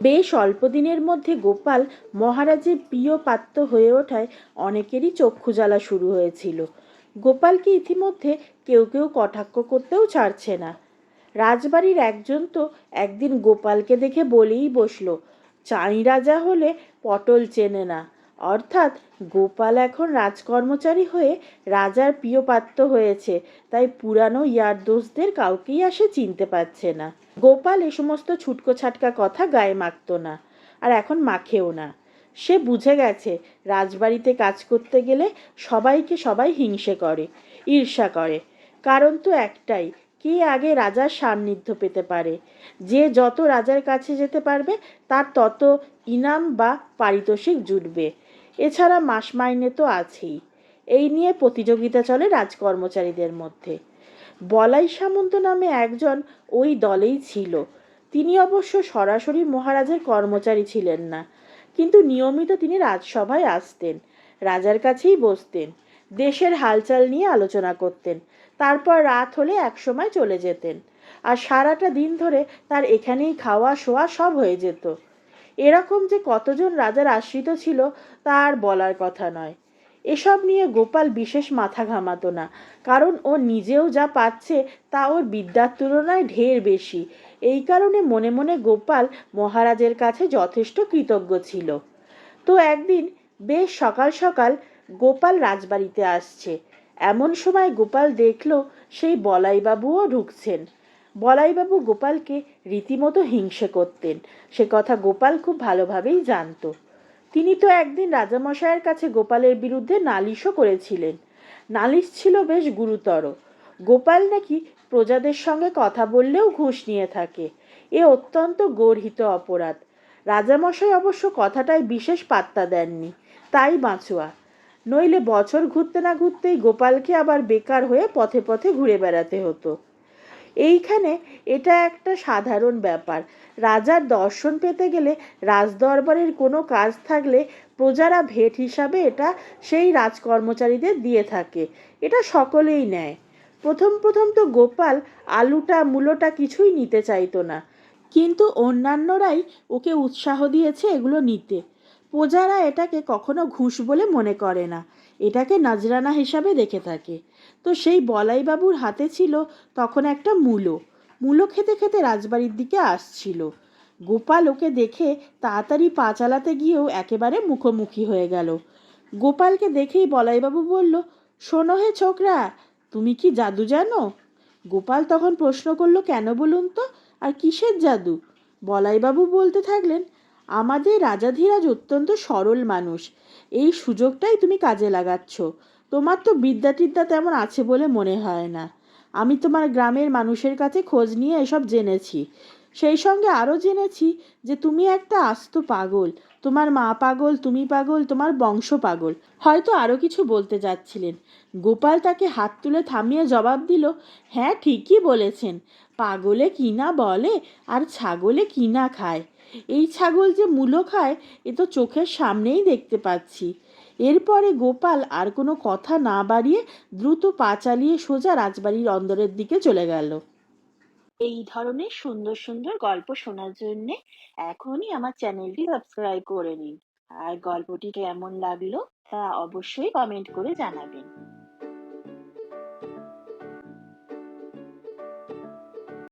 বেশ অল্প দিনের মধ্যে গোপাল মহারাজের প্রিয় পাত্র হয়ে ওঠায় অনেকেরই চক্ষু জ্বালা শুরু হয়েছিল। গোপালকে ইতিমধ্যে কেউ কেউ কটাক্ষ করতেও ছাড়ছে না। রাজবাড়ির একজন তো একদিন গোপালকে দেখে বলেই বসল, চাঁই রাজা হলে পটল চেনে না। অর্থাৎ গোপাল এখন রাজকর্মচারী হয়ে রাজার প্রিয় পাত্র হয়েছে, তাই পুরানো ইয়ার দোষদের কাউকেই আসে চিনতে পারছে না। গোপাল এ সমস্ত ছুটকো ছাটকা কথা গায়ে মাখতো না, আর এখন মাখেও না। সে বুঝে গেছে, রাজবাড়িতে কাজ করতে গেলে সবাইকে সবাই হিংসে করে, ঈর্ষা করে। কারণ তো একটাই, কে আগে রাজার সান্নিধ্য পেতে পারে? যে যত রাজার কাছে যেতে পারবে, তার তত ইনাম বা পারিতোষিক জুটবে। এছাড়া মাস মাইনে তো আছেই। এই নিয়ে প্রতিযোগিতা চলে রাজকর্মচারীদের মধ্যে। বলাই সামন্ত নামে একজন ওই দলেই ছিল। তিনি অবশ্য সরাসরি মহারাজের কর্মচারী ছিলেন না, কিন্তু নিয়মিত তিনি রাজসভায় আসতেন, রাজার কাছেই বসতেন, দেশের হালচাল নিয়ে আলোচনা করতেন, তারপর রাত হলে একসময় চলে যেতেন, আর সারাটা দিন ধরে তার এখানেই খাওয়া শোয়া সব হয়ে যেত। এরকম যে কতজন রাজার আশ্রিত ছিল তা আর বলার কথা নয়। এসব নিয়ে গোপাল বিশেষ মাথা ঘামাতো না, কারণ ও নিজেও যা পাচ্ছে তা ওর বিদ্যার তুলনায় ঢের বেশি। এই কারণে মনে মনে গোপাল মহারাজের কাছে যথেষ্ট কৃতজ্ঞ ছিল। তো একদিন বেশ সকাল সকাল গোপাল রাজবাড়িতে আসছে। এমন সময় গোপাল দেখল সেই বলাইবাবুও ঢুকছেন। বলাইবাবু গোপালকে রীতিমতো হিংসে করতেন। সে কথা গোপাল খুব ভালোভাবেই জানতো। তিনি তো একদিন রাজামশাইয়ের কাছে গোপালের বিরুদ্ধে নালিশও করেছিলেন। নালিশ ছিল বেশ গুরুতর। গোপাল নাকি প্রজাদের সঙ্গে কথা বললেও ঘুষ নিয়ে থাকে। এ অত্যন্ত গর্হিত অপরাধ। রাজামশাই অবশ্য কথাটায় বিশেষ পাত্তা দেননি। তাই বাঁচুয়া। নইলে বছর ঘুরতে না ঘুরতেই গোপালকে আবার বেকার হয়ে পথে পথে ঘুরে বেড়াতে হতো। এইখানে এটা একটা সাধারণ ব্যাপার। রাজার দর্শন পেতে গেলে রাজদরবারের কোনো কাজ থাকলে প্রজারা ভেট হিসাবে এটা সেই রাজকর্মচারীদের দিয়ে থাকে। এটা সকলেই নেয়। প্রথম প্রথম তো গোপাল আলুটা, মূলোটা কিছুই নিতে চাইতো না। কিন্তু অন্যান্যরাই ওকে উৎসাহ দিয়েছে এগুলো নিতে। প্রজারা এটাকে কখনো ঘুষ বলে মনে করে না। এটাকে নাজরানা হিসাবে দেখে থাকে। তো সেই বলাইবাবুর হাতে ছিল তখন একটা মূলো। মূলো খেতে খেতে রাজবাড়ির দিকে আসছিল। গোপাল ওকে দেখে তাড়াতাড়ি পা চালাতে গিয়েও একেবারে মুখোমুখি হয়ে গেল। গোপালকে দেখেই বলাইবাবু বলল, শোনো হে ছোকরা, তুমি কি জাদু জানো? গোপাল তখন প্রশ্ন করল, কেন বলুন তো? আর কিসের জাদু? বলাইবাবু বলতে থাকলেন আমাদের রাজাধীরাজ অত্যন্ত সরল মানুষ। এই সুযোগটাই তুমি কাজে লাগাচ্ছ। তোমার তো বিদ্যা টিদ্যা তেমন আছে বলে মনে হয় না। আমি তোমার গ্রামের মানুষের কাছে খোঁজ নিয়ে এসব জেনেছি। সেই সঙ্গে আরও জেনেছি যে তুমি একটা আস্ত পাগল। তোমার মা পাগল, তুমি পাগল, তোমার বংশ পাগল। হয়তো আরও কিছু বলতে যাচ্ছিলেন। গোপাল তাকে হাত তুলে থামিয়ে জবাব দিল হ্যাঁ ঠিকই বলেছেন। পাগলে কি না বলে আর ছাগলে কি না খায়? এই ছাগল যে মূলো খায়, এ তো চোখের সামনেই দেখতে পাচ্ছি। এরপরে গোপাল আর কোনো কথা না বাড়িয়ে দ্রুত পা চালিয়ে সোজা রাজবাড়ির অন্দরের দিকে চলে গেল। এই ধরনের সুন্দর সুন্দর গল্প শোনার জন্য এখনই আমার চ্যানেলটি সাবস্ক্রাইব করে নিন। আর গল্পটি কেমন লাগল তা অবশ্যই কমেন্ট করে জানাবেন।